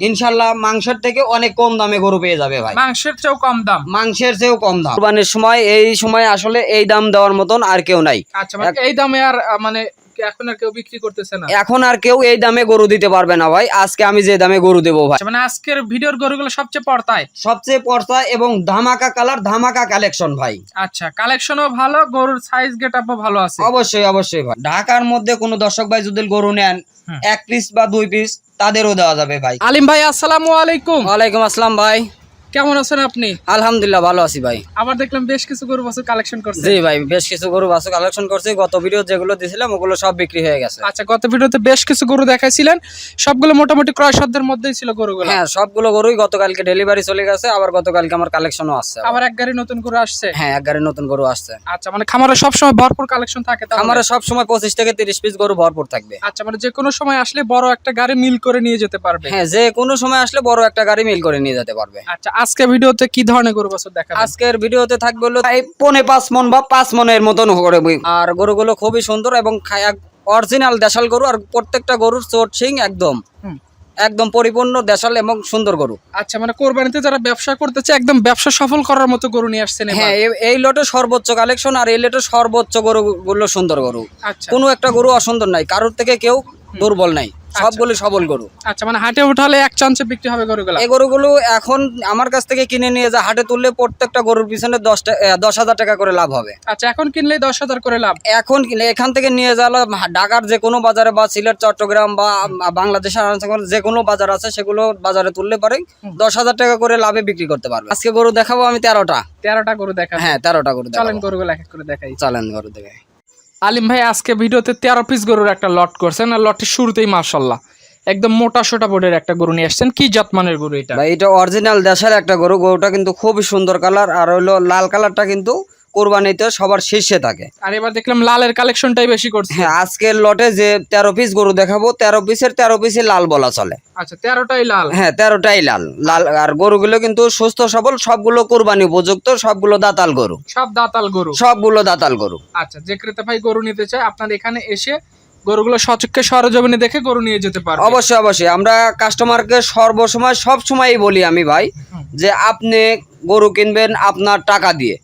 ইনশাল্লাহ মাংসের থেকে অনেক কম দামে গরু পেয়ে যাবে ভাই। মাংসের চেয়েও কম দাম। মাংসের চেয়েও কম দাম। কোরবানির সময় এই সময় আসলে এই দাম দেওয়ার মতন আর কেউ নাই। আচ্ছা মানে এই দামে আর মানে এখন আর কেউ বিক্রি করতেছে না। এখন আর কেউ এই দামে গরু দিতে পারবে না ভাই। আজকে আমি যে দামে গরু দেবো ভাই। আচ্ছা, মানে আজকের ভিডিওর গরুগুলো সবচেয়ে পড়তায় সবচেয়ে এবং ধামাকা কালার ধামাকা কালেকশন ভাই। আচ্ছা কালেকশনও ভালো গরুর সাইজ গেট আপও ভালো আছে। অবশ্যই অবশ্যই ভাই। ঢাকার মধ্যে কোনো দর্শক ভাই যদি গরু নেন এক পিস বা দুই পিস তাদেরও দেওয়া যাবে ভাই। আলিম ভাই আসসালামু আলাইকুম। ওয়ালাইকুম আসসালাম ভাই। কেমন আছেন আপনি? আলহামদুলিল্লাহ ভালো আছি ভাই। আবার দেখলাম বেশ কিছু গরু বছর কালেকশন করছে জি ভাই বেশ কিছু গরু বাছুর কালেকশন করছি। গত ভিডিও যেগুলো দিয়েছিলাম ওগুলো সব বিক্রি হয়ে গেছে। আচ্ছা গত ভিডিওতে বেশ কিছু গরু দেখাইছিলেন। সবগুলো মোটামুটি ক্রয় সাধ্যের মধ্যেই ছিল গরুগুলো। হ্যাঁ সবগুলো গরুই গতকালকে ডেলিভারি চলে গেছে আবার গতকালকে আমার কালেকশনও আসছে। আবার এক গাড়ি নতুন গরু আসছে? হ্যাঁ এক গাড়ি নতুন গরু আসছে। আচ্ছা মানে খামারে সবসময় ভরপুর কালেকশন থাকে? আমার সব সময় পঁচিশ থেকে তিরিশ পিস গরু ভরপুর থাকবে। আচ্ছা মানে যে কোনো সময় আসলে বড় একটা গাড়ি মিল করে নিয়ে যেতে পারবে। হ্যাঁ যে কোনো সময় আসলে বড় একটা গাড়ি মিল করে নিয়ে যেতে পারবে। আচ্ছা আজকে ভিডিওতে কি ধরনের গরু বছর দেখাবেন আজকের ভিডিওতে থাকবে হলো এই পনে পাঁচ মন বা পাঁচ মনের মতন করে বই। আর গরুগুলো খুবই সুন্দর এবং অরিজিনাল দেশাল গরু আর প্রত্যেকটা গরুর চোট সিং একদম। একদম পরিপূর্ণ দেশাল এবং সুন্দর গরু। আচ্ছা মানে কোরবানিতে যারা ব্যবসা করতেছে একদম ব্যবসা সফল করার মতো গরু নিয়ে আসছেন হ্যাঁ এই লটে সর্বোচ্চ কালেকশন আর এই লটে সর্বোচ্চ গরুগুলো সুন্দর গরু। আচ্ছা। কোনো একটা গরু অসুন্দর নাই। কারোর থেকে কেউ দুর্বল নাই। সবগুলো সবল গরু। আচ্ছা মানে হাটে উঠালে এক চান্সে বিক্রি হবে গরুগুলা? এই গরুগুলো এখন আমার কাছ থেকে কিনে নিয়ে যা হাটে তুললে প্রত্যেকটা গরুর পিছনে দশ দশ হাজার টাকা করে লাভ হবে। আচ্ছা এখন কিনলেই দশ হাজার করে লাভ? এখন কিনে এখান থেকে নিয়ে যাওয়া ঢাকার যে কোনো বাজারে বা সিলেট চট্টগ্রাম বা বাংলাদেশের যে কোনো বাজার আছে সেগুলো বাজারে তুললে পারে দশ হাজার টাকা করে লাভে বিক্রি করতে পারবে। আজকে গরু দেখাবো আমি তেরোটা। তেরোটা গরু দেখা হ্যাঁ তেরোটা গরু চলেন দেখাবো গরুগুলো এক করে দেখাই। চালেন গরু দেখে আলিম ভাই আজকে ভিডিওতে তেরো পিস গরুর একটা লট করছেন। আর লটের শুরুতেই মার্শাল্লাহ একদম মোটা সোটা বোর্ডের একটা গরু নিয়ে আসছেন। কি জাতমানের গরু এটা? ভাই, এটা অরিজিনাল দেশের একটা গরু। গরুটা কিন্তু খুবই সুন্দর কালার আর হইল লাল কালারটা কিন্তু কোরবানিতে সবার শীর্ষে থাকে। আর এবার দেখলাম লালের কালেকশনটাই বেশি করছে। হ্যাঁ আজকের লটে যে তেরো পিস গরু দেখাবো তেরো পিসের তেরো পিসে লাল বলা চলে। আচ্ছা তেরোটাই লাল? হ্যাঁ তেরোটাই লাল। লাল আর গরুগুলো কিন্তু সুস্থ সবল সবগুলো কোরবানি উপযুক্ত সবগুলো দাতাল গরু। সব দাতাল গরু? সবগুলো দাতাল গরু। আচ্ছা যে ক্রেতা ভাই গরু নিতে চায় আপনার এখানে এসে গরুগুলো সচক্ষে সরজমিনে দেখে গরু নিয়ে যেতে পারবে। অবশ্যই অবশ্যই। আমরা কাস্টমারকে সর্বসময় সব সময়ই বলি আমি ভাই যে আপনি গরু কিনবেন আপনার টাকা দিয়ে।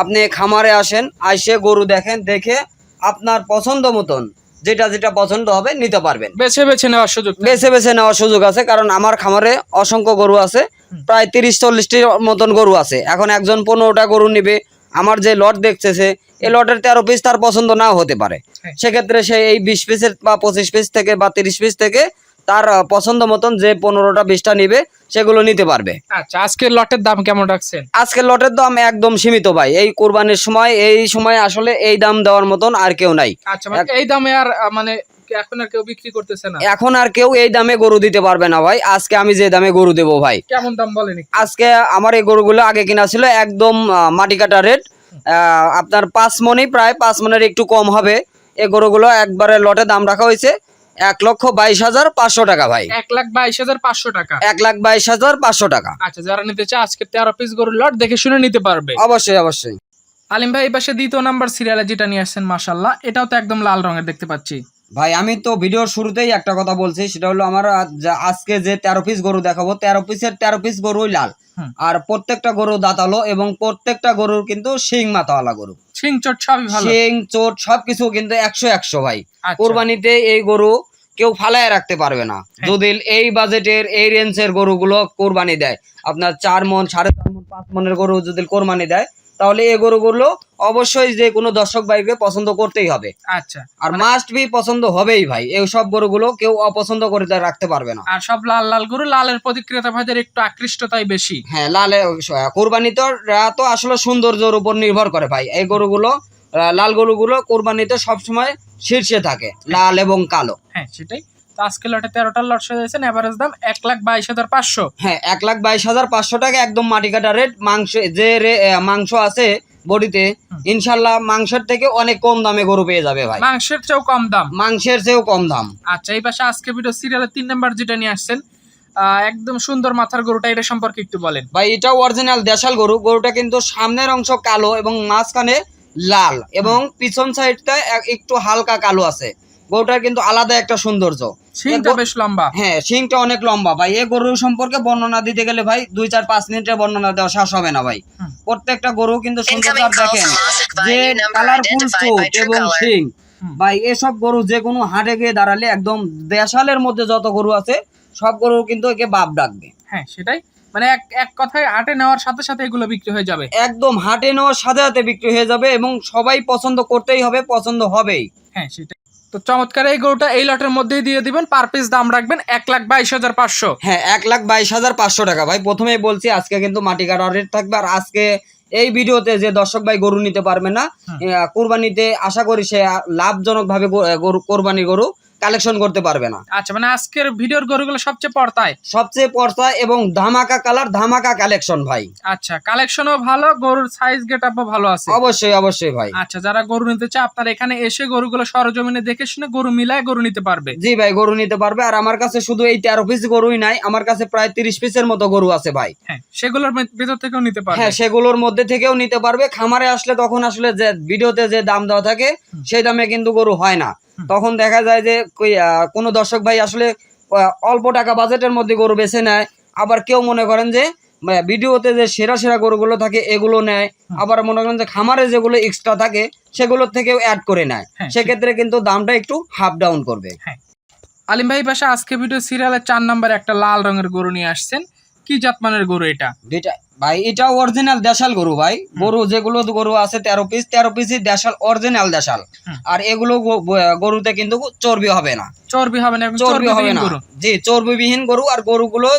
আপনি খামারে আসেন আইসে গরু দেখেন দেখে আপনার পছন্দ মতন যেটা যেটা পছন্দ হবে নিতে পারবেন। বেছে বেছে নেওয়ার সুযোগ বেছে বেছে নেওয়ার সুযোগ আছে কারণ আমার খামারে অসংখ্য গরু আছে প্রায় তিরিশ চল্লিশটির মতন গরু আছে। এখন একজন পনেরোটা গরু নিবে আমার যে লট দেখতেছে এই লটের তেরো পিস তার পছন্দ নাও হতে পারে। হ্যাঁ। সেক্ষেত্রে সে এই বিশ পিসের বা পঁচিশ পিস থেকে বা তিরিশ পিস থেকে তার পছন্দ মতন যে পনেরোটা বিশটা নিবে সেগুলো নিতে পারবে। আচ্ছা আজকের লটের দাম কেমন রাখছেন? আজকের লটের দাম একদম সীমিত ভাই। এই কোরবানির সময় এই সময় আসলে এই দাম দেওয়ার মতন আর কেউ নাই। আচ্ছা মানে এই দামে আর মানে এখন আর কেউ বিক্রি করতেছে না? এখন আর কেউ এই দামে গরু দিতে পারবে না ভাই। আজকে আমি যে দামে গরু দেবো ভাই। কেমন দাম বলেন আজকে আমার এই গরুগুলো আগে কিনা ছিল একদম মাটি কাটা রেট। আপনার পাঁচ মনই প্রায় পাঁচ মনের একটু কম হবে। এই গরুগুলো একবারে লটে দাম রাখা হয়েছে। এক লক্ষ বাইশ হাজার পাঁচশো টাকা ভাই। এক লাখ বাইশ হাজার পাঁচশো টাকা। এক লাখ বাইশ হাজার পাঁচশো টাকা। আচ্ছা যারা নিতে চায় আজকে তেরো পিস গরুর লট দেখে শুনে নিতে পারবে। অবশ্যই অবশ্যই। আলিম ভাই এই পাশে দ্বিতীয় নাম্বার সিরিয়ালে যেটা নিয়ে আসছেন মাসাল্লাহ এটাও তো একদম লাল রঙের দেখতে পাচ্ছি। ভাই আমি তো ভিডিওর শুরুতেই একটা কথা বলছি সেটা হলো আমার আজ যা- আজকে যে তেরো পিস গরু দেখাবো তেরো পিসের তেরো পিস গরুই লাল। হুম। আর প্রত্যেকটা গরু দাঁতালো এবং প্রত্যেকটা গরুর কিন্তু শিং মাথাওয়ালা গরু। সিং চট সবই ভালো। শিং চোট সবকিছু কিন্তু একশো একশো ভাই। আচ্ছা। কোরবানিতে এই গরু কেউ ফালায় রাখতে পারবে না। হ্যাঁ। যদি এই বাজেটের এই রেঞ্জের গরুগুলো কোরবানি দেয় আপনার চার মন সাড়ে চার মন পাঁচ মনের গরু যদি কোরবানি দেয় তাহলে এই গরুগুলো অবশ্যই যে কোনো দর্শক ভাইকে পছন্দ করতেই হবে। আচ্ছা। আর মাস্ট বি পছন্দ হবেই ভাই এই সব গরুগুলো কেউ অপছন্দ করে রাখতে পারবে না। আর সব লাল লাল গরু লালের প্রতি ক্রেতা ভাইদের একটু আকৃষ্টতাই বেশি। হ্যাঁ লালে কোরবানি তো তো আসলে সৌন্দর্যের উপর নির্ভর করে ভাই। এই গরুগুলো লাল গরুগুলো কোরবানিতে সবসময় শীর্ষে থাকে লাল এবং কালো। হ্যাঁ সেটাই। তো আজকে লটে তেরোটার লট সাজাইছেন এভারেজ দাম এক লাখ বাইশ হাজার পাঁচশো। হ্যাঁ এক লাখ বাইশ হাজার পাঁচশো টাকা একদম মাটি কাটা রেট মাংস যে মাংস আছে বডিতে ইনশাল্লাহ মাংসের থেকে অনেক কম দামে গরু পেয়ে যাবে ভাই। মাংসের চেয়েও কম দাম। মাংসের চেয়েও কম দাম। আচ্ছা এই পাশে আজকে ভিডিও সিরিয়ালের তিন নাম্বার যেটা নিয়ে আসছেন একদম সুন্দর মাথার গরুটা এটা সম্পর্কে একটু বলেন। ভাই এটা অরিজিনাল দেশাল গরু। গরুটা কিন্তু সামনের অংশ কালো এবং মাঝখানে লাল এবং পিছন সাইডটা একটু হালকা কালো আছে। গরুটার কিন্তু আলাদা একটা সৌন্দর্য। সিংটা বেশ লম্বা। হ্যাঁ শিংটা অনেক লম্বা। ভাই এই গরুর সম্পর্কে বর্ণনা দিতে গেলে ভাই দুই চার পাঁচ মিনিটের বর্ণনা দেওয়া শেষ হবে না ভাই। প্রত্যেকটা গরু কিন্তু সৌন্দর্য দেখেন যে কালারফুল identified এবং. শিং। ভাই এসব গরু যে কোনো হাটে গিয়ে দাঁড়ালে একদম দেশালের মধ্যে যত গরু আছে সব গরু কিন্তু একে বাপ ডাকবে। হ্যাঁ সেটাই। মানে এক এক কথায় হাটে নেওয়ার সাথে সাথে এগুলো বিক্রি হয়ে যাবে। একদম হাটে নেওয়ার সাথে সাথে বিক্রি হয়ে যাবে এবং সবাই পছন্দ করতেই হবে পছন্দ হবেই। হ্যাঁ সেটাই। তো চমৎকার এই গরুটা এই লটের মধ্যেই দিয়ে দিবেন। পার পিস দাম রাখবেন এক লাখ বাইশ হাজার পাঁচশো। হ্যাঁ এক লাখ বাইশ হাজার পাঁচশো টাকা। ভাই প্রথমেই বলছি আজকে কিন্তু মাটি কাটা রেট থাকবে। আর আজকে এই ভিডিওতে যে দর্শক ভাই গরু নিতে পারবে না কোরবানিতে আশা করি সে লাভজনক ভাবে গরু কোরবানি গরু কালেকশন করতে পারবে না। আচ্ছা মানে আজকের ভিডিওর গরুগুলো সবচেয়ে পর্তায়? সবচেয়ে পর্সা এবং ধামাকা কালার ধামাকা কালেকশন ভাই। আচ্ছা কালেকশনও ভালো গরুর সাইজ গেট আপও ভালো আছে। অবশ্যই অবশ্যই ভাই। আচ্ছা যারা গরু নিতে চায় আপনারা এখানে এসে গরুগুলো সরজমিনে দেখে শুনে গরু মিলায় গরু নিতে পারবে। জি ভাই গরু নিতে পারবে। আর আমার কাছে শুধু এই তেরো পিস গরুই নাই আমার কাছে প্রায় তিরিশ পিসের মতো গরু আছে ভাই। হ্যাঁ সেগুলোর ভেতর থেকেও নিতে পারবে। হ্যাঁ সেগুলোর মধ্যে থেকেও নিতে পারবে। খামারে আসলে তখন আসলে যে ভিডিওতে যে দাম দেওয়া থাকে সেই দামে কিন্তু গরু হয় না। তখন দেখা যায় যে কোনো দর্শক ভাই আসলে অল্প টাকা বাজেটের মধ্যে গরু বেছে নেয় আবার কেউ মনে করেন যে ভিডিওতে যে সেরা সেরা গরুগুলো থাকে এগুলো নেয় আবার মনে করেন যে খামারে যেগুলো এক্সট্রা থাকে সেগুলোর থেকেও অ্যাড করে নেয়। হ্যাঁ, সেক্ষেত্রে কিন্তু দামটা একটু হাফ ডাউন করবে। আলিম ভাই পাশে আজকে ভিডিও সিরিয়ালের চার নাম্বার একটা লাল রঙের গরু নিয়ে আসছেন। কি জাতমানের গরু এটা? দুইটা। ভাই এটা অরিজিনাল দেশাল গরু ভাই। গরু যেগুলো গরু আছে তেরো পিস তেরো পিসই দেশাল অরিজিনাল দেশাল। আর এগুলো গরুতে কিন্তু চর্বি হবে না। চর্বি হবে না একদম চর্বি হবে না। জি চর্বিবিহীন গরু আর গরুগুলো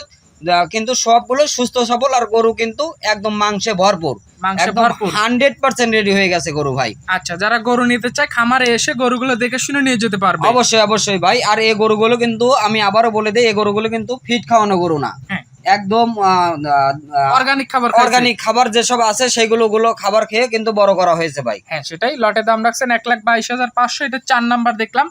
কিন্তু সবগুলো সুস্থ সবল আর গরু কিন্তু একদম মাংসে ভরপুর। ভরপুর? হান্ড্রেড পার্সেন্ট রেডি হয়ে গেছে গরু ভাই। আচ্ছা যারা গরু নিতে চায় খামারে এসে গরুগুলো দেখে শুনে নিয়ে যেতে পারবে? অবশ্যই অবশ্যই ভাই। আর এই গরুগুলো কিন্তু আমি আবারও বলে দিই এই গরুগুলো কিন্তু ফিট খাওয়ানো গরু না। হ্যাঁ। একদম অর্গানিক খাবার অর্গানিক খাবার যেসব আছে সেইগুলো গুলো খাবার খেয়ে কিন্তু বড় করা হয়েছে ভাই। হ্যাঁ সেটাই। লটে দাম রাখছেন এক লাখ বাইশ হাজার পাঁচশো। এটা চার নাম্বার দেখলাম।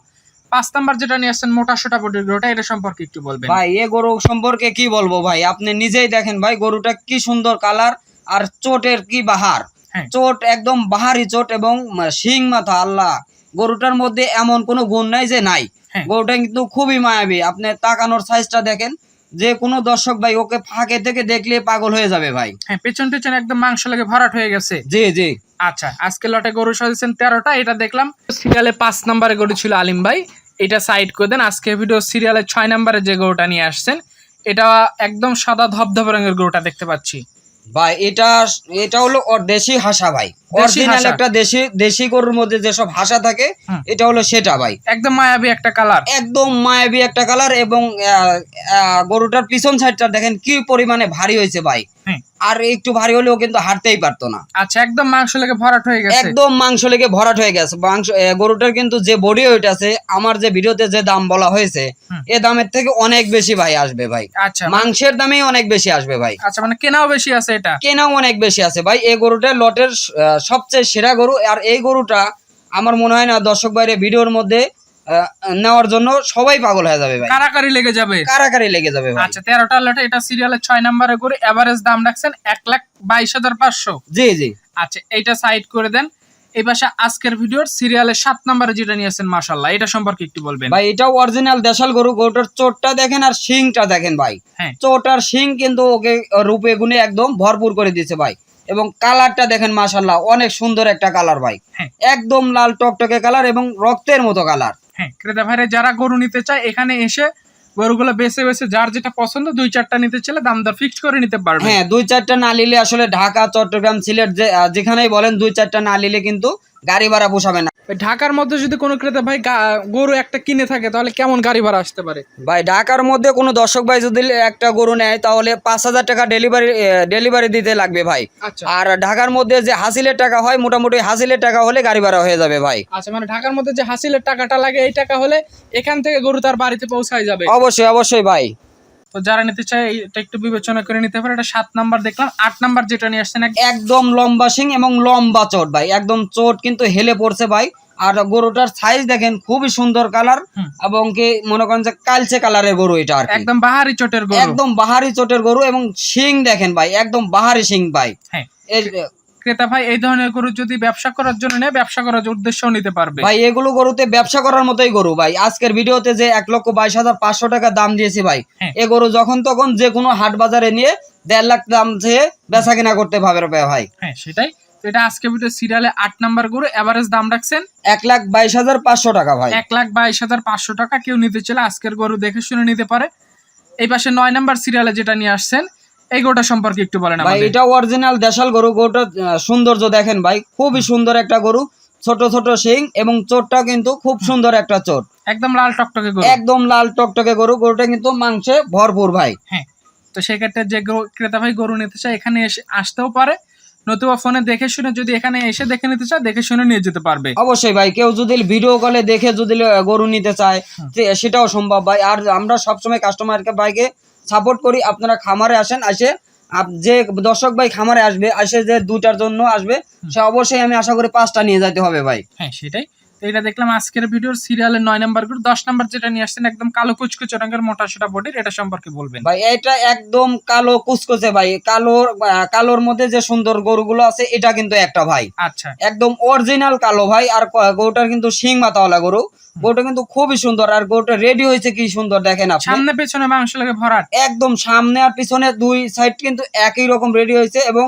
পাঁচ নাম্বার যেটা নিয়ে আসছেন মোটা সোটা বডির গরুটা এটা সম্পর্কে একটু বলবেন। ভাই এ গরু সম্পর্কে কি বলব ভাই? আপনি নিজেই দেখেন ভাই গরুটা কি সুন্দর কালার আর চোটের কি বাহার। হ্যাঁ। চোট একদম বাহারি চোট এবং শিং মাথা আল্লাহ। গরুটার মধ্যে এমন কোনো গুণ নাই যে নাই। হ্যাঁ। গরুটা কিন্তু খুবই মায়াবী। আপনি তাকানোর সাইজটা দেখেন যে কোনো দর্শক ভাই ওকে ফাঁকে থেকে দেখলে পাগল হয়ে যাবে ভাই। হ্যাঁ পেছন পেছন একদম মাংস লাগে ভরাট হয়ে গেছে। জি জি। আচ্ছা আজকে লটে গরু সাজেছেন তেরোটা এটা দেখলাম। সিরিয়ালে পাঁচ নাম্বারে গরু ছিল আলিম ভাই এটা সাইড করে দেন। আজকে ভিডিও সিরিয়ালে ছয় নম্বরে যে গরুটা নিয়ে আসছেন এটা একদম সাদা ধবধবে রঙের গরুটা দেখতে পাচ্ছি। ভাই এটা এটা হলো দেশি হাসা ভাই। অরিজিনাল। একটা দেশি দেশি গরুর মধ্যে যেসব হাসা থাকে এটা হলো সেটা ভাই। একদম মায়াবী একটা কালার। একদম মায়াবী একটা কালার এবং আহ, আহ, গরুটার পিছন সাইডটা দেখেন কি পরিমাণে ভারী হয়েছে ভাই। আর একটু ভারী হলেও কিন্তু হাঁটতেই পারতো না। আচ্ছা একদম মাংস লেগে ভরাট হয়ে গেছে। একদম মাংস লেগে ভরাট হয়ে গেছে। মাংস গরুটার কিন্তু যে বডি ওয়েট আছে আমার যে ভিডিওতে যে দাম বলা হয়েছে এ দামের থেকে অনেক বেশি ভাই আসবে ভাই। আচ্ছা। মাংসের দামেই অনেক বেশি আসবে ভাই। আচ্ছা মানে কেনাও বেশি আছে এটা? কেনাও অনেক বেশি আছে ভাই। এই গরুটা লটের সবচেয়ে সেরা গরু। আর এই গরুটা আমার মনে হয় না দর্শক বাইরে ভিডিওর মধ্যে নেওয়ার জন্য সবাই পাগল হয়ে যাবে ভাই। কারাকারি লেগে যাবে। কারাকারি লেগে যাবে ভাই। আচ্ছা তেরোটা লটে এটা সিরিয়ালের ছয় নাম্বারে করে এভারেজ দাম রাখছেন এক লাখ বাইশ হাজার পাঁচশো। জি জি। আচ্ছা এইটা সাইড করে দেন। এই পাশে আজকের ভিডিওর সিরিয়ালের সাত নাম্বারে যেটা নিয়েছেন মাশাল্লাহ এটা সম্পর্কে একটু বলবেন। ভাই এটাও অরিজিনাল দেশাল গরু গরুটার চোটটা দেখেন আর শিংটা দেখেন ভাই। হ্যাঁ। চোট আর শিং কিন্তু ওকে রূপে গুণে একদম ভরপুর করে দিয়েছে ভাই। এবং কালারটা দেখেন মাশাল্লাহ অনেক সুন্দর একটা কালার ভাই। হ্যাঁ। একদম লাল টকটকে কালার এবং রক্তের মতো কালার। হ্যাঁ ক্রেতা ভাইরা যারা গরু নিতে চায়, এখানে এসে গরুগুলো বেছে বেছে যার যেটা পছন্দ, দুই চারটা নিতে চাইলে দাম দর ফিক্সড করে নিতে পারবে। হ্যাঁ দুই চারটা না নিলে আসলে ঢাকা, চট্টগ্রাম, সিলেট যেখানেই বলেন, দুই চারটা না নিলে কিন্তু গাড়ি ভাড়া পোষাবে না। ঢাকার মধ্যে যদি কোনো ক্রেতা ভাই গরু একটা কিনে থাকে তাহলে কেমন গাড়ি ভাড়া আসতে পারে? ভাই ঢাকার মধ্যে কোনো দর্শক ভাই যদি একটা গরু নেয় তাহলে পাঁচ হাজার টাকা ডেলিভারি ডেলিভারি দিতে লাগবে ভাই। আচ্ছা। আর ঢাকার মধ্যে যে হাসিলের টাকা হয় মোটামুটি হাসিলের টাকা হলে গাড়ি ভাড়া হয়ে যাবে ভাই। আচ্ছা মানে ঢাকার মধ্যে যে হাসিলের টাকাটা লাগে এই টাকা হলে এখান থেকে গরু তার বাড়িতে পৌঁছায় যাবে। অবশ্যই অবশ্যই ভাই। তো যারা নিতে চায় এটা একটু বিবেচনা করে নিতে পারে। এটা সাত নাম্বার দেখলাম আট নাম্বার যেটা নিয়ে আসছেন এক- একদম লম্বা সিং এবং লম্বা চোট ভাই একদম চোট কিন্তু হেলে পড়ছে ভাই। আর গরুটার সাইজ দেখেন খুবই সুন্দর কালার এবং কি মনে করেন যে কালচে কালারের গরু এটা আর একদম বাহারি চোটের গরু। একদম বাহারি চোটের গরু এবং শিং দেখেন ভাই একদম বাহারি শিং ভাই। হ্যাঁ। ক্রেতা ভাই এই ধরনের গরু যদি ব্যবসা করার জন্য নেয় ব্যবসা করার উদ্দেশ্যও নিতে পারবে। ভাই এগুলো গরুতে ব্যবসা করার মতোই গরু ভাই। আজকের ভিডিওতে যে এক লক্ষ বাইশ হাজার পাঁচশো টাকা দাম দিয়েছি ভাই হ্যাঁ। এ গরু যখন তখন যে কোনো হাট বাজারে নিয়ে দেড় লাখ দাম চেয়ে বেচা কিনা করতে পারবে ভাই। হ্যাঁ সেটাই। এটা আজকে ভিডিও সিরিয়ালে আট নাম্বার গরু এভারেজ দাম রাখছেন? এক লাখ বাইশ হাজার পাঁচশো টাকা ভাই। এক লাখ বাইশ হাজার পাঁচশো টাকা কেউ নিতে চাইলে আজকের গরু দেখে শুনে নিতে পারে। এই পাশে নয় নাম্বার সিরিয়ালে যেটা নিয়ে আসছেন এই গরুটা সম্পর্কে একটু বলেন ভাই এটা অরিজিনাল দেশাল গরু আহ, সৌন্দর্য দেখেন ভাই খুবই সুন্দর একটা গরু ছোট ছোট শিং এবং চোরটা কিন্তু খুব সুন্দর একটা চোর। একদম লাল টকটকে গরু। একদম লাল টকটকে গরু গরুটা কিন্তু মাংসে ভরপুর ভাই। হ্যাঁ তো সেক্ষেত্রে যে ক্রেতা ভাই গরু নিতে চায় এখানে এসে আসতেও পারে। নতুবা ফোনে দেখে শুনে যদি এখানে এসে দেখে নিতে চায় দেখে শুনে নিয়ে যেতে পারবে। অবশ্যই ভাই কেউ যদি ভিডিও কলে দেখে যদি গরু নিতে চায় সেটাও সম্ভব ভাই। আর আমরা সবসময় কাস্টমারকে ভাইকে সাপোর্ট করি আপনারা খামারে আসেন আসে যে দর্শক ভাই খামারে আসবে আসে যে দুটার জন্য আসবে সে অবশ্যই আমি আশা করি পাঁচটা নিয়ে যেতে হবে ভাই। হ্যাঁ সেটাই। তো এটা দেখলাম আজকের ভিডিওর সিরিয়ালের নয় নাম্বার গ্রুপ দশ নাম্বার যেটা নিয়ে আসছেন একদম কালো কুচকুচে রঙের মোটা সোটা বডির এটা সম্পর্কে বলবেন। ভাই এটা একদম কালো কুচকুচে ভাই আহ, কালোর মধ্যে যে সুন্দর গরুগুলো আছে এটা কিন্তু একটা ভাই। আচ্ছা। একদম অরিজিনাল কালো ভাই আর গরুটার কিন্তু শিং মাথাওয়ালা গরু। গরুটা কিন্তু খুবই সুন্দর আর গরুটা রেডি হয়েছে কি সুন্দর দেখেন আপনি। সামনে পেছনে মাংস লাগে ভরাট। একদম সামনে আর পিছনে দুই সাইড কিন্তু একই রকম রেডি হয়েছে এবং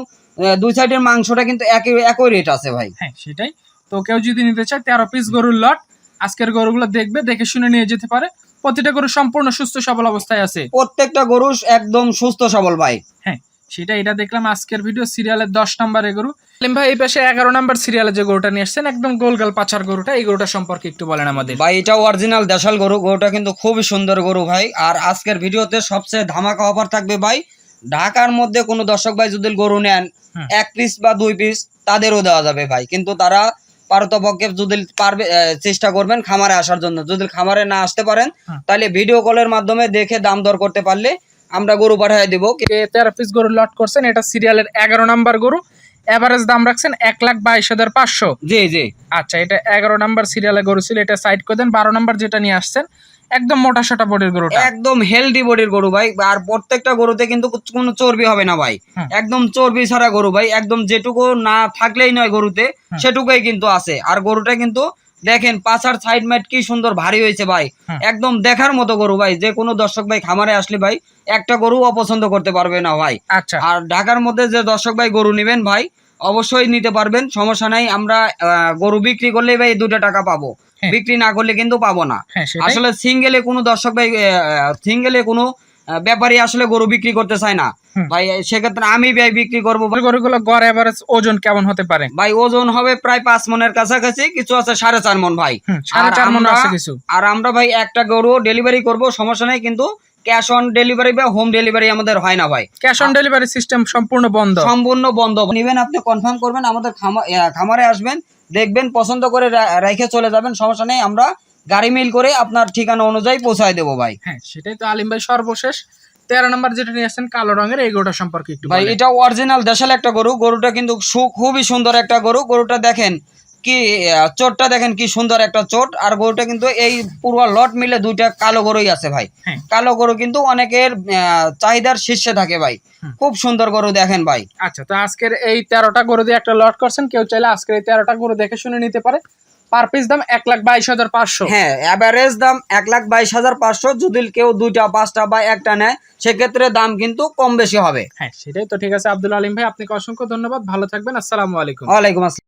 দুই সাইডের মাংসটা কিন্তু একই একই রেট আছে ভাই। হ্যাঁ সেটাই। তো কেউ যদি নিতে চায় তেরো পিস গরুর লট আজকের গরুগুলো দেখবে দেখে শুনে নিয়ে যেতে পারে। প্রতিটা গরু সম্পূর্ণ সুস্থ সবল অবস্থায় আছে। প্রত্যেকটা গরু একদম সুস্থ সবল ভাই। হ্যাঁ সেটা এটা দেখলাম আজকের ভিডিও সিরিয়ালের দশ নাম্বারে গরু। সেলিম ভাই এই পাশে এগারো নাম্বার সিরিয়ালে যে গরুটা নিয়ে আসছেন একদম গোলগাল পাচার গরুটা এই গরুটা সম্পর্কে একটু বলেন আমাদের। ভাই এটা অরিজিনাল দেশাল গরু গরুটা কিন্তু খুবই সুন্দর গরু ভাই। আর আজকের ভিডিওতে সবচেয়ে ধামাকা অফার থাকবে ভাই ঢাকার মধ্যে কোনো দর্শক ভাই যদি গরু নেন এক পিস বা দুই পিস তাদেরও দেওয়া যাবে ভাই। কিন্তু তারা পারতপক্ষে যদি পারবে চেষ্টা করবেন খামারে আসার জন্য। যদি খামারে না আসতে পারেন তাহলে ভিডিও কলের মাধ্যমে দেখে দাম দর করতে পারলে আমরা গরু পাঠিয়ে দেবো। তেরো পিস গরু লট করছেন এটা সিরিয়ালের এগারো নাম্বার গরু। এভারেজ দাম রাখছেন এক লাখ বাইশ হাজার পাঁচশো। জি জি। আচ্ছা এটা এগারো নাম্বার সিরিয়ালে গরু ছিল এটা সাইড করে দেন। বারো নাম্বার যেটা নিয়ে আসছেন একদম মোটা সোটা বডির গরুটা। একদম হেলদি বডির গরু ভাই। আর প্রত্যেকটা গরুতে কিন্তু কোনো চর্বি হবে না ভাই। একদম চর্বি ছাড়া গরু ভাই। একদম যেটুকু না থাকলেই নয় গরুতে সেটুকুই কিন্তু আছে। আর গরুটা কিন্তু দেখেন পাছার সাইড ম্যাট কি সুন্দর ভারী হয়েছে ভাই। একদম দেখার মতো গরু ভাই। যে কোনো দর্শক ভাই খামারে আসলে ভাই একটা গরু অপছন্দ করতে পারবে না ভাই। আচ্ছা। আর ঢাকার মধ্যে যে দর্শক ভাই গরু নেবেন ভাই অবশ্যই নিতে পারবেন। সমস্যা নাই আমরা গরু বিক্রি করলেই ভাই দুটো টাকা পাবো। বিক্রি না করলে কিন্তু পাবো না। হ্যাঁ আসলে সিঙ্গেলে কোনো দর্শক ভাই সিঙ্গেলে কোনো ব্যাপারী আসলে গরু বিক্রি করতে চায় না। ভাই সেক্ষেত্রে আমি ভাই বিক্রি করব। গরুগুলো গড় এভারেজ ওজন কেমন হতে পারে? ভাই ওজন হবে প্রায় পাঁচ মনের কাছাকাছি কিছু আছে সাড়ে চার মন ভাই। সাড়ে চার মন আছে কিছু। আর আমরা ভাই একটা গরু ডেলিভারি করব সমস্যা নেই কিন্তু ক্যাশ অন ডেলিভারি বা হোম ডেলিভারি আমাদের হয় না ভাই। ক্যাশ অন ডেলিভারি সিস্টেম সম্পূর্ণ বন্ধ। সম্পূর্ণ বন্ধ। নিবেন আপনি কনফার্ম করবেন আমাদের খামারে আসবেন দেখবেন পছন্দ করে রেখে চলে যাবেন সমস্যা নেই আমরা গাড়ি মিল করে আপনার ঠিকানা অনুযায়ী পৌঁছায় দেবো ভাই। হ্যাঁ সেটাই তো আলিম ভাই সর্বশেষ। তেরো নম্বর যেটা নিয়ে আসছেন কালো রঙের এই গরুটা সম্পর্কে একটু ভাই এটা অরিজিনাল দেশাল একটা গরু গরুটা কিন্তু খুবই সুন্দর একটা গরু। গরুটা দেখেন কি চোটটা দেখেন কি সুন্দর একটা চোট আর গরুটা কিন্তু এই পুরো লট মিলে দুইটা কালো গরুই আছে ভাই। হ্যাঁ। কালো গরু কিন্তু অনেকের চাহিদার শীর্ষে থাকে ভাই। খুব সুন্দর গরু দেখেন ভাই। আচ্ছা তো আজকের এই তেরোটা গরু দিয়ে একটা লট করছেন কেউ চাইলে আজকের এই তেরোটা গরু দেখে শুনে নিতে পারে। পার পিস দাম এক লাখ বাইশ হাজার পাঁচশো। হ্যাঁ অ্যাভারেজ দাম এক লাখ বাইশ হাজার পাঁচশো যদি কেউ দুইটা পাঁচটা বা একটা নেয় সেক্ষেত্রে দাম কিন্তু কম বেশি হবে। হ্যাঁ সেটাই তো ঠিক আছে আব্দুল আলিম ভাই আপনাকে অসংখ্য ধন্যবাদ ভালো থাকবেন আসসালামু আলাইকুম। ওয়ালাইকুম আসসালাম।